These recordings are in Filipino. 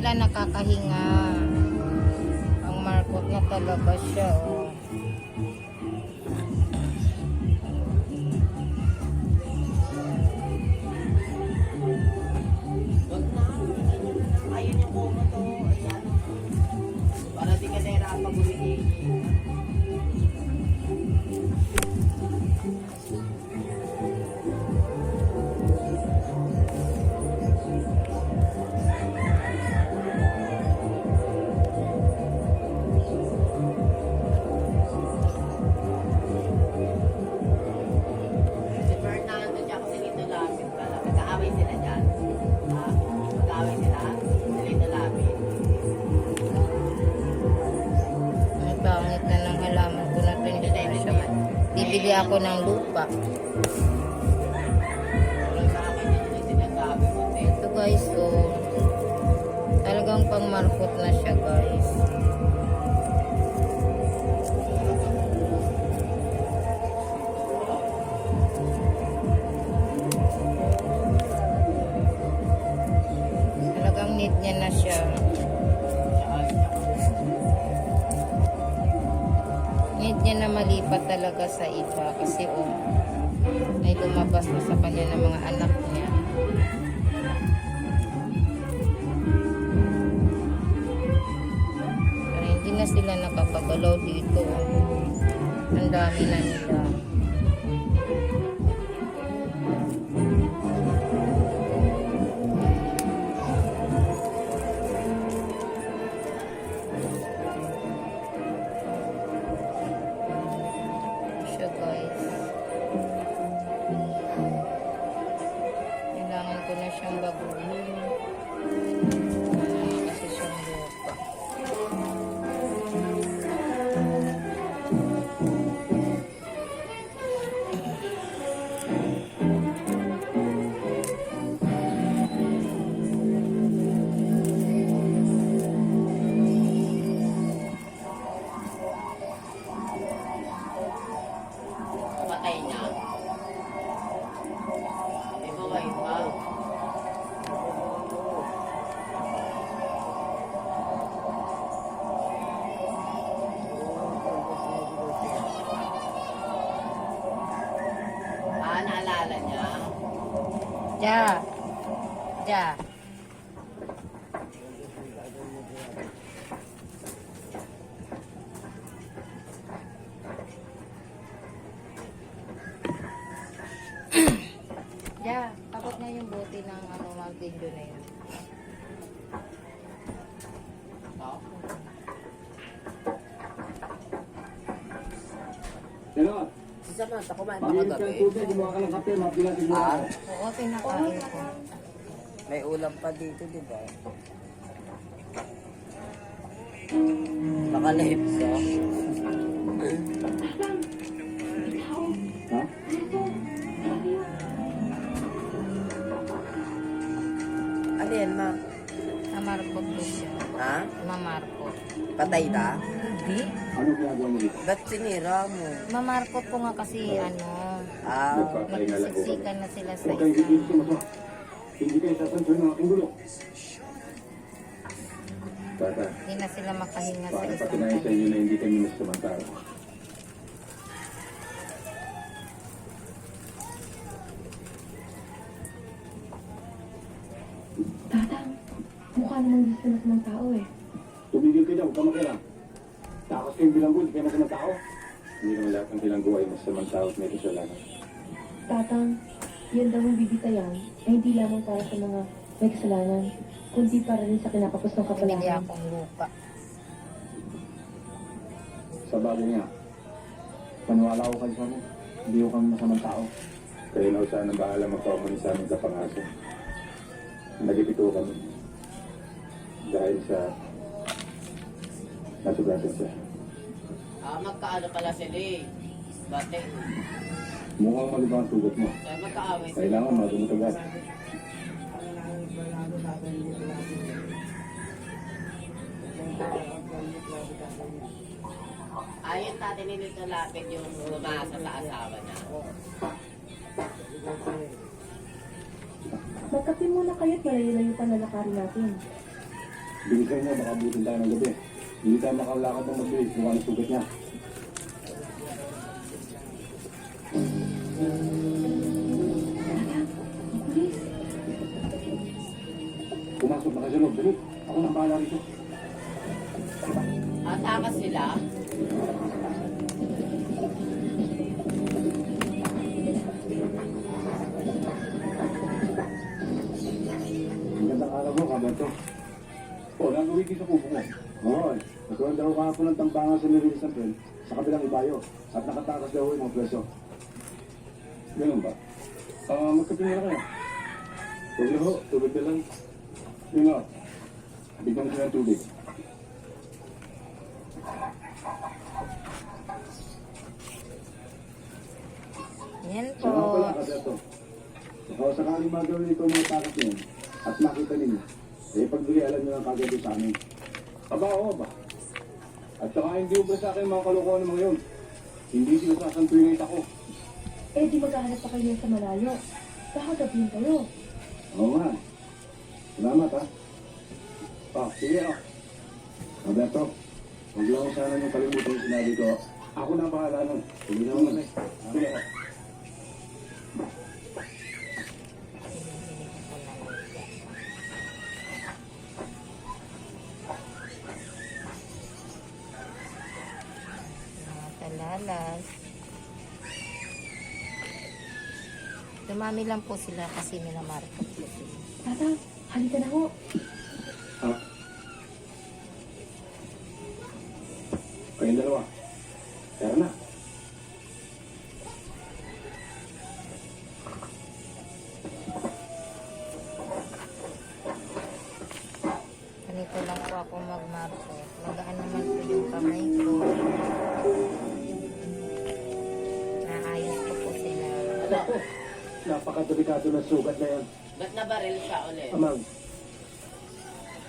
sila nakakahinga. Ang markot na talaga siya. Oh. Bibili ako ng lupa. Ito guys, oh. Talagang pang markot na siya talaga sa iba kasi oh, may lumabas na sa kanya ng mga anak niya. Pero hindi na sila nakapagalaw dito. Ang dami na nila. Siya 呀，呀。Samantha, kumain pa mabilis kang tubig, gumawa ka ng kape. Ah, Oo, pinakain ko. may ulam pa dito, di ba? Naka-live siya. Ha? Ano yan, ma? Namarkot ko siya. Ha? Mamarkot. Patay ka? Hindi. Ano? Ba't sinira mo? Mamarkot ko nga kasi ano, Ah, lang po. nagsiksikan na sila sa mo Hindi na sila makahinga sa para isang patunayan na ng tao eh. Tumigil ka dyan, huwag ka makilang. Takas kayong bilanggo, hindi kayo masamang tao. Hindi naman lahat ng bilanggo ay masamang tao at may kasalanan. Tatang, yan daw ang bibitayan ay hindi lamang para sa mga may kasalanan, kundi para rin sa kinakapos ng kapalaran. akong lupa. Sa bagay nga, paniwala ko kayo sa amin. Hindi ko kami masamang tao. Kayo na sana bahala magpauman sa amin sa pangaso. Nagipito kami. Dahil sa nasugatan siya. ah magkaano pala sila eh. Dati, Mukhang malibang ang sugat mo. kaya magkaaway sila. Kailangan madumot agad. Ayun natin ni Lito Lapid yung umasa sa asawa niya. Magkape muna kayo at malayo-layo pa lalakarin natin. Bilisan mo, baka abutin tayo ng gabi. Hindi tayo makalakad ng mabilis kung ano sugat niya. Pumasok na kayo sa loob, dali. Ako nang bahala rito. Atakas sila. Ko sa kubo mo. Oo, nagkaroon daw kahapon ng tambangan sa Miguel Sampel sa kabilang ibayo at nakatakas daw yung mga preso. Ganun ba? Ah, magkape na kayo. Huwag na ho, tubig na lang. Yun nga, bigyan sila ng tubig. Yan po. Nga pala, kabato. Kung sakaling magawin ito mga takas niyo at makita ninyo, eh pagbigay alam nyo lang kagad sa amin. Aba, oo ba? At saka hindi ubra sa akin mga kalokohan mga yun. Hindi sila sasantuin ako. eh di maghahanap pa kayo sa malayo. Baka gabihin kayo. Oo nga. Salamat ha. Ah, sige ah. Roberto, huwag lang sana yung kalimutan yung sinabi ko. Ako na ang bahala nun. Sige na naman eh. Sige ah. Talalas. Dumami lang po sila kasi minamarket po sila. Tatang, halika na ho. Napakadelikado na sugat na yan. Ba't nabaril siya ulit? Amang,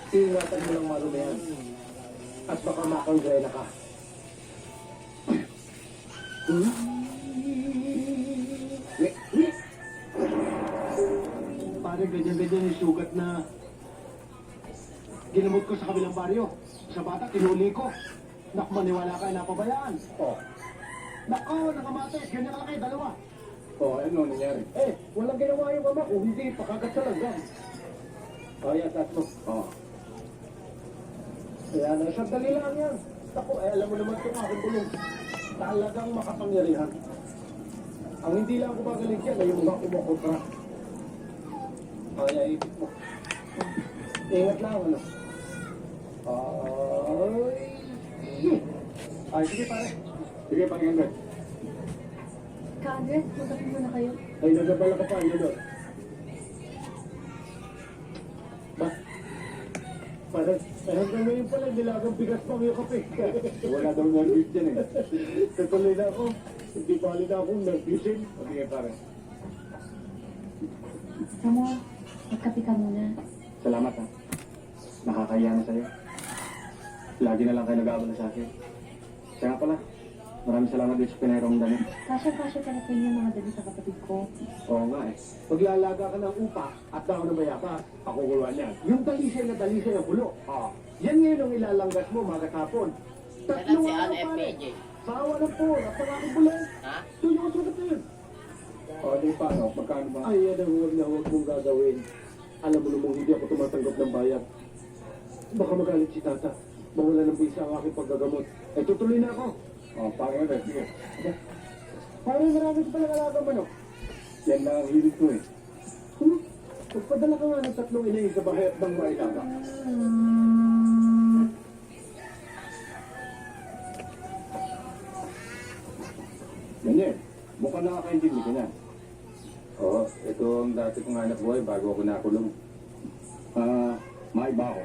ingatan mo lang marumi yan. At baka makongrena ka. Hmm? Pare, ganyan-ganyan yung sugat na ginamot ko sa kabilang baryo. Sa bata, tinuli ko. Nak, maniwala ka, napabayaan. Oh. Nako, nakamatis, ganyan kalaki, dalawa. Oh, ano nangyari? Eh, walang ginawa yung mama ko, hindi, pakagat sa langgam. Oh, yan, tatlo. Oh. Kaya na, sandali lang yan. Ako, eh, alam mo naman itong aking bulong. Talagang makapangyarihan. Ang hindi lang ako magaling yan, ay yung mga kumukontra. Kaya ipit mo. Ingat lang, ano? Ay. Ay, sige pare. Sige, pare, Andres. Ka-Andres, magkape muna kayo. Ay, nagabala ka pa, ano doon? Ba? Parang, eh, hanggang ngayon pala, nilagang bigas pang yung kape. Wala daw nervous dyan eh. Katuloy na ako. Hindi pa na akong nervousin. O sige, pare. Samuel, magkape ka muna. Salamat ha. Nakakaya na sa'yo. Lagi na lang kayo nag-aabala sa akin. Kaya nga pala, maraming salamat din sa pinairong damit. Kasya-kasya talaga yung mga dali sa kapatid ko. Oo nga eh. Maglalaga ka ng upa at daw na bayaka, ako gulwa niyan. Yung dalisay na dalisay na bulo. Ah. Yan ngayon ang ilalanggas mo mga kapon. Kailan si Ano FPJ? Sawa na po, napakaking bulo. Ha? Ito yung sugat na yun. O, di paano? Magkano ba? Ay, yan ang huwag na huwag mong gagawin. Alam mo namang hindi ako tumatanggap ng bayad. Baka magalit si tata. Mawala ng bisa ang aking paggagamot. Eh, tutuloy na ako. O, parang na, sige. Parang marami ko palang alaga manok. Yan na ang hilig ko eh. Hmm? Magpadala ka nga ng tatlong inayin sa bahay at bang mailaga. Ganyan. Mukhang nakakaintindi ka na. Oo, ito ang dati kong anak buhay bago ako nakulong. Ah, maiba ako.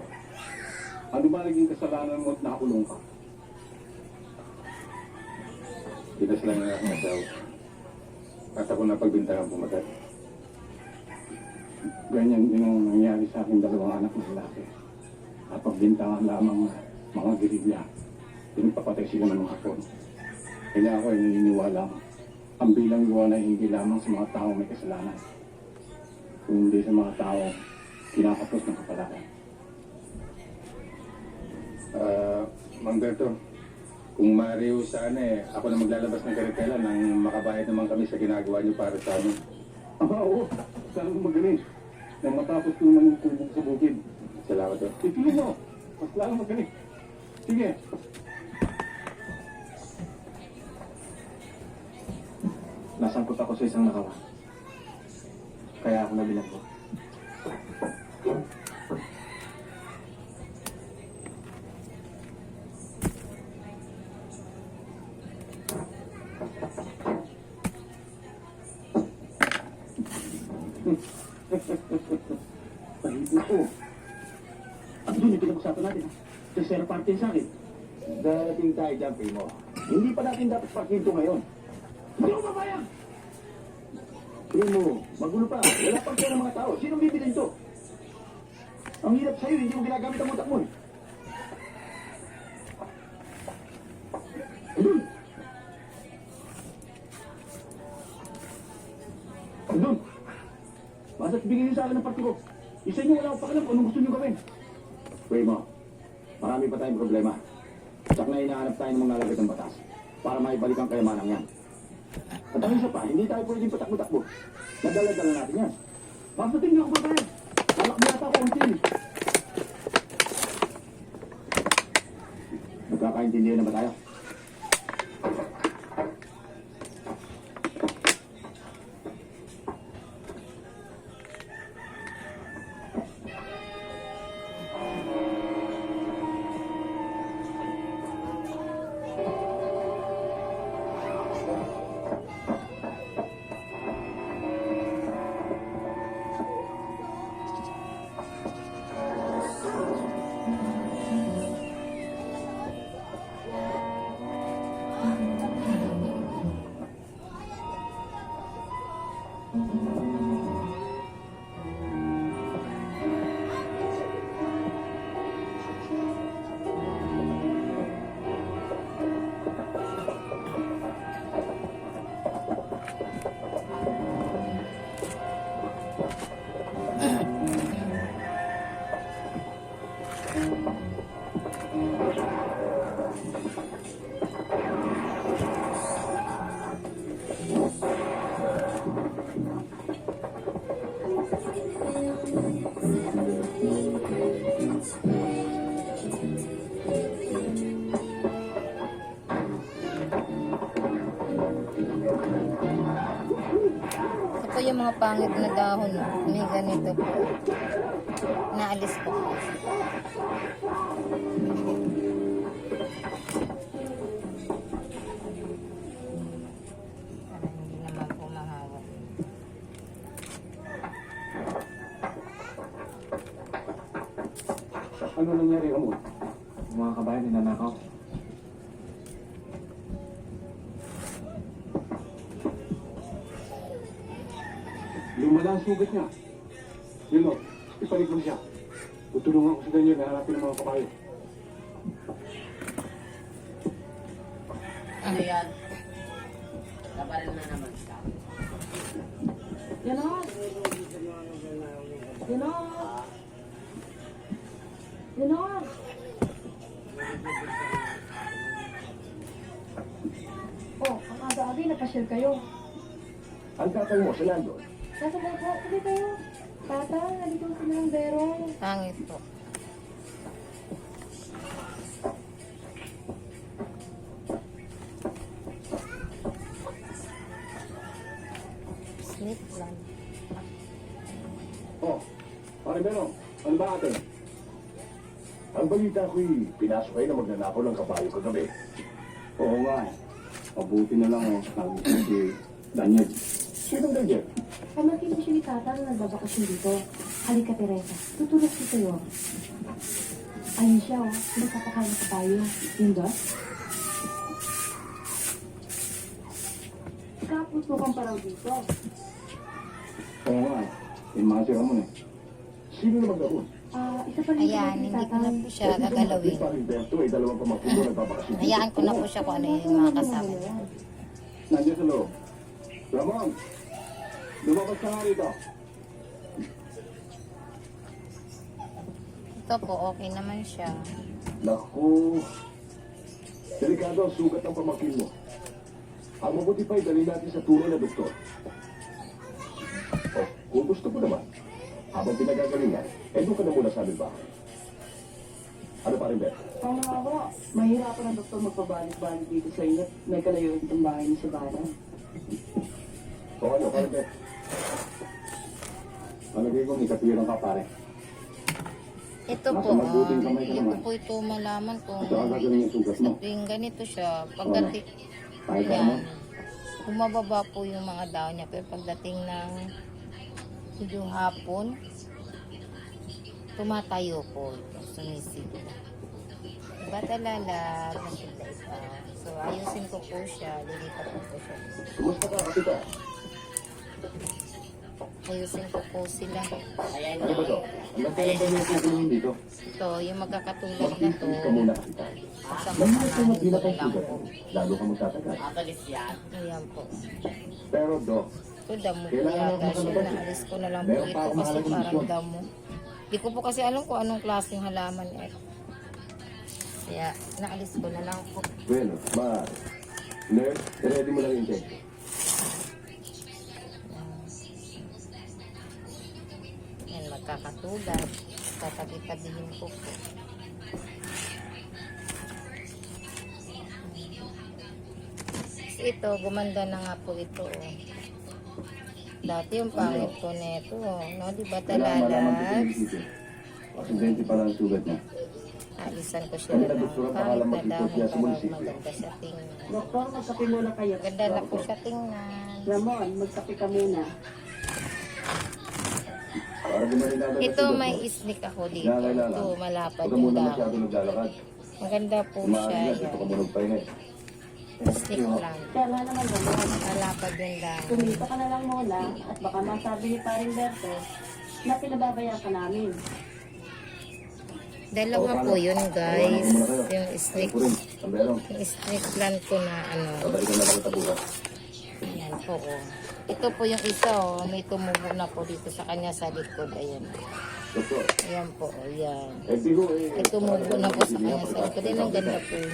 Ano ba naging kasalanan mo at nakakulong ka? Pinas lang ang aking asawa. At ako napagbintangan pumatay. Ganyan din ang nangyari sa aking dalawang anak na lalaki. Napagbintangan lamang mga girilya. Pinagpapatay sila ng mga hapon. Kaya ako ay naniniwala ang bilang gawa na hindi lamang sa mga tao may kasalanan. Kung hindi sa mga tao, kinakapos ng kapalaran. Ah, Mang kung Mario sana eh, ako na maglalabas ng karitela nang makabayad naman kami sa ginagawa niyo para sa amin. Ah, oo. Sana kung magaling. Nang matapos ko ng kubog sa bukid. Salamat eh. Ituloy mo. Mas lalo magaling. Sige. Nasangkot ako sa isang nakawa. Kaya ako nabilang ko. Pahibot ko. At doon pinag-usapan natin, zero party sa akin. Darating tayo dyan, Primo. Hindi pa natin dapat pakinto ngayon. Hindi ko papayag! Primo, magulo pa. Wala pang pera mga tao. Sinong bibilin to? Ang hirap sa'yo, hindi mo ginagamit ang utak mo eh. Basta't bigyan sa akin ng party ko. Isa niyo wala akong pakialam kung anong gusto niyo gawin. Primo, marami pa tayong problema. Tsak na hinahanap tayo ng mga lapit ng batas para maibalik ang kayamanan yan. At ang isa pa, hindi tayo pwedeng patakbo-takbo. Nadala-dala natin yan. Basta tingnan ako ba tayo? Alak yata ako ang tin. Nagkakaintindihan na tayo? Po yung mga pangit na dahon. May ganito po. Naalis po. Ano nangyari, Ramon? Mga kabayan, ninanakaw. Lumala ang sugat niya. Yun o, ipalig mo siya. Tutulungan ko si Daniel na hanapin ang mga kabayo. Ano yan? Aga-aga, napasyal kayo. Ang tatay mo, sila doon. Nasa ba po? Sabi kayo. Tata, nandito sila ng bero. Pangit po. Sleep lang. Oh, pare Beno, ano ba atin? Ang balita ko'y pinasok kayo na magnanakaw ng kabayo kagabi. Oo nga eh. Mabuti na lang oh, ang si Daniel. Sino Daniel? Pamangkin ko siya ni Tata na nagbabakasyon dito. Halika, Teresa. Tutulog ko sa'yo. Ayun siya, oh. Nagpapakain kabayo. Yun ba? Kaputukan pa raw dito. Oo nga eh. Yung mga sira mo eh. Sino naman gawin? Ayan, hindi ko na po siya gagalawin. Eh, Hayaan ko na po siya kung ano yung mga kasama niya. Nandiyan sa loob. Ramon, lumabas ka nga rito. Ito po, okay naman siya. Naku, delikado ang sugat ng pamakin mo. Ang mabuti pa, idali natin sa tunay na doktor. Oh, kung gusto mo naman, habang pinagagalingan, eh doon ka na muna sa aming bahay. Ano pa rin, Beth? Ang mga ko, mahirapan ang doktor magpabalik-balik dito sa inyo. May kalayuan itong bahay ni sa bayan. O ano, pa rin, Beth? Malagay ko, may katwirang ka pare. Ito po, Nasa mabuting ah, hindi ko po ito malaman kung tuwing ganito siya. Pagdating, Kahit ano, yan, bumababa po yung mga daon niya. Pero pagdating ng medyo hapon, tumatayo po ito, sumisigla. Diba talala, masilay pa. So, ayusin ko po siya, lilipat ko po siya. Ayusin ko po sila. Ayan ano yung kukulungin dito? Ito, yung magkakatulad na to, Magtitis ka muna, kapita. sa Mahirap mukha kung magbilat ang lang po. Lalo ka magtatagal. Ayan po. Pero, Dok, Ito, damo po yata siya. eh. Naalis ko na lang po ito kasi parang damo. Di ko po kasi alam kung anong klaseng halaman ito. Kaya, naalis ko na lang po. well, ma, nurse, ready mo lang yung check. Yan, magkakatulad. Tatabi-tabihin ko po. Ito, gumanda na nga po ito. Oh. Dati yung pangit ko nito. Oh. No, di ba talalag? Aksidente pala ang sugat niya. Alisan ko siya Kanina, ng doktor, ang pangit na mag-ipot dahon niya sa para munisipyo. maganda siya tingnan. Doktor, magkape muna kayo. Maganda na po siya tingnan. Ramon, magkape ka muna. Ito may mo. isnik ako dito. Ito malapad yung naglalakad. Maganda po siya. Yan. Isnik lang. Kaya nga naman Ramon, Malapad yung dahon. kumita ka na lang muna at baka masabi ni Paring Berto na pinababayaan ka namin. Dalawa po yun guys. Yung snake, yung snake plant ko na ano. Babalikan na lang kita bukas. Yan po oh. Ito po yung isa oh. May tumubo na po dito sa kanya sa likod. Ayan. Doktor, Ayan po. oh, Yan. eh ko eh. May tumubo na po sa kanya sa likod. Ayan ang ganda po. Eh,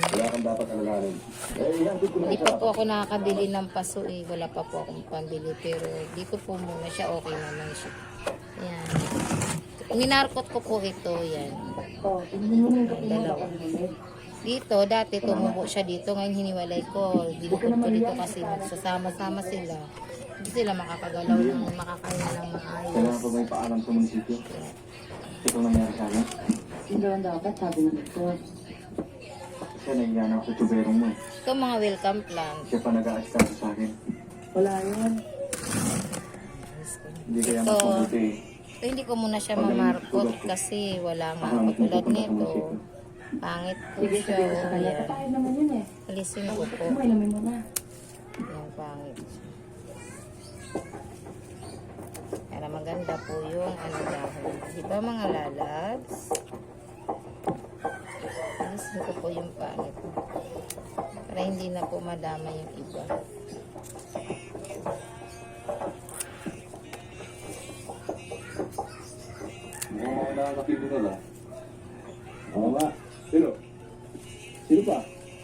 ko Hindi pa po ako nakakabili ng paso eh. Wala pa po akong pambili. Pero dito po muna siya. Okay naman siya. Ayan. Ninarkot ko po ito. Yan. Mo mo Dalawa. Dito, dati tumubo siya dito. Ngayon hiniwalay ko. Dinukot ko dito kasi magsasama-sama sila. Hindi sila makakagalaw ng makakain ng maayos. Kailangan pa may paalam sa munisipyo. Ito nangyari sa akin. Hindi lang dapat, sabi ng doktor. Kasi nahiya na ako sa tuberong mo eh. Ito mga welcome plant. Siya pa nag-aasikaso sa akin. Wala yun. Hindi kaya Ito. mas mabuti eh. Ito hindi ko muna siya mamarkot kasi wala nga katulad nito. Pangit po Sige, siya. sabihin sa kanya. Yan. Papayag naman yun eh. Alisin ko po. Mo, ilamin mo na. Yan, pangit. Para maganda po yung ano dahon. Di ba mga lalabs? Alisin ko po yung pangit. Para hindi na po madama yung iba. Mga nakakapito na lang. Oo nga. Sino? Sino pa?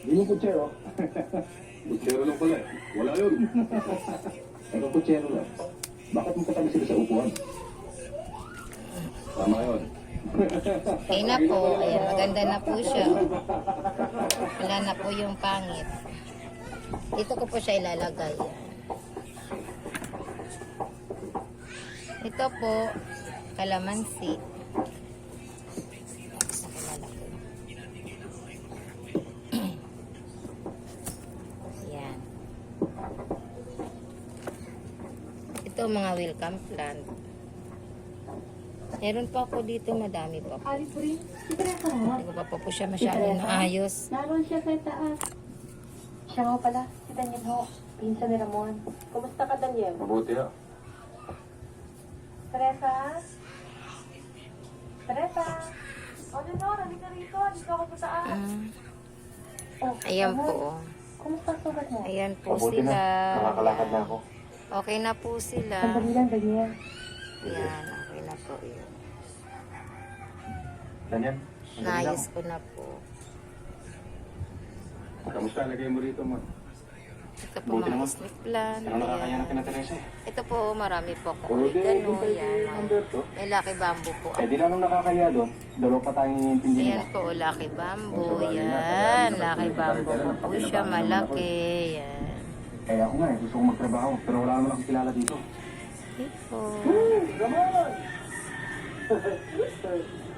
Hindi mo kutsero. kutsero lang pala eh. Wala yun. Kutsero lang. Bakit mo katabi sila sa upuan? Tama yun. Okay na po. Ayan, maganda na po siya. Wala na po yung pangit. Dito ko po siya ilalagay. Ito po, kalamansi. Ito mga welcome plant. Meron pa ako dito, madami pa po. Po ka. Hindi ko pa po, po siya masyadong naayos. Naroon siya sa taas. Siya nga pala, si Daniel ho. Pinsa ni Ramon. Kumusta ka, Daniel? Mabuti ha. Teresa? Teresa? O, Lenora, halika rito. Dito ako sa taas. Mm. Oh, Ayan po. oh. Kumusta ang sugat mo? Ayan po Mabuti sila. na. Nakakalakad na ako. Okay na po sila. Sandali lang, Daniel. Ayan, okay na po yun. Ganyan. Naayos ko na po. Kamusta? Lagay mo rito, ma. Ito po mga snake plant. Ayan. kina Teresa eh. Ito po, marami po ako. O, di, Oregano, yan. Humberto. May lucky bamboo po. Eh, di lang nung nakakaya doon, dalawa pa tayong iintindi Ayan po, lucky bamboo. Yan, lucky bamboo po po siya. Malaki. Yan. Eh, ako nga eh, gusto kong magtrabaho, pero wala naman akong kilala dito. Ito po. Come on!